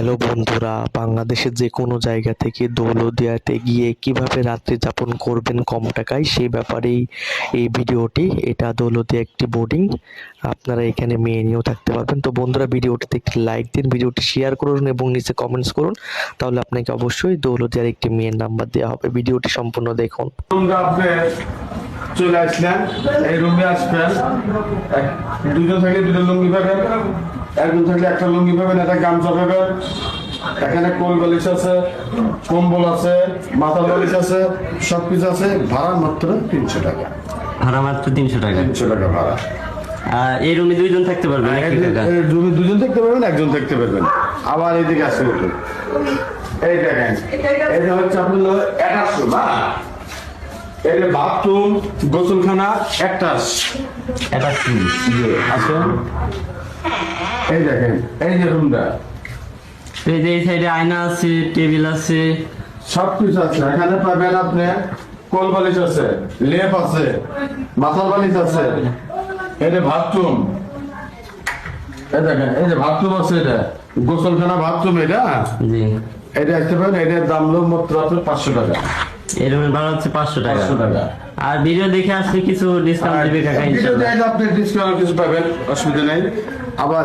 Hello বন্ধুরা, বাংলাদেশের যে কোনো জায়গা থেকে দৌলদিয়াতে গিয়ে কীভাবে রাত্রি যাপন করবেন কম টাকায় সেই ব্যাপারেই এই ভিডিওটি। এটা দৌলদিয়া একটি বোর্ডিং আপনারা এখানে মেয়ে নিয়েও থাকতে পারবেন। তো বন্ধুরা, ভিডিওটিতে একটি লাইক দিন, ভিডিওটি শেয়ার করুন এবং নিচে কমেন্টস করুন, তাহলে আপনাকে অবশ্যই দৌলদিয়ার একটি মেয়ের নাম্বার দেওয়া হবে। ভিডিওটি সম্পূর্ণ দেখুন। চলে আসলেন এই রুমে আসবেন। দুজন থাকলে দুটো লুঙ্গি পাবেন একজন থাকলে একটা লুঙ্গি পাবেন একটা গামছা পাবেন। এখানে কোল বালিশ আছে কম্বল আছে মাথার বালিশ আছে সবকিছু আছে ভাড়া মাত্র তিনশো টাকা। ভাড়া মাত্র তিনশো টাকা। তিনশো টাকা ভাড়া। এই রুমে দুইজন থাকতে পারবেন রুমে দুজন থাকতে পারবেন একজন থাকতে পারবেন। আবার এইদিকে আসে উঠুন এই দেখেন এটা হচ্ছে আপনার একাশো না এটা বাথরুম গোসলখানা এটা কি? আসেন এই দেখেন এই যে রুমটা। এই যে এই সাইডে আয়না আছে টেবিল আছে। সব কিছু আছে। এখানে পাবেন আপনি কোল বালিশ আছে লেপ আছে মাথার বালিশ আছে। এটা বাথরুম। এই দেখেন এই যে বাথরুম আছে এটা। গোসলখানা বাথরুম এটা জি। এটা আসতে পারেন এটার দাম হলো মাত্র আপনার পাঁচশো টাকা। এই রুমের ভাড়া হচ্ছে পাঁচশো টাকা। টাকা। আর ভিডিও দেখে আসলে কিছু ডিসকাউন্ট দিবে কাকা ভিডিও দেখে আপনি ডিসকাউন্ট কিছু পাবেন অসুবিধা নেই। আবার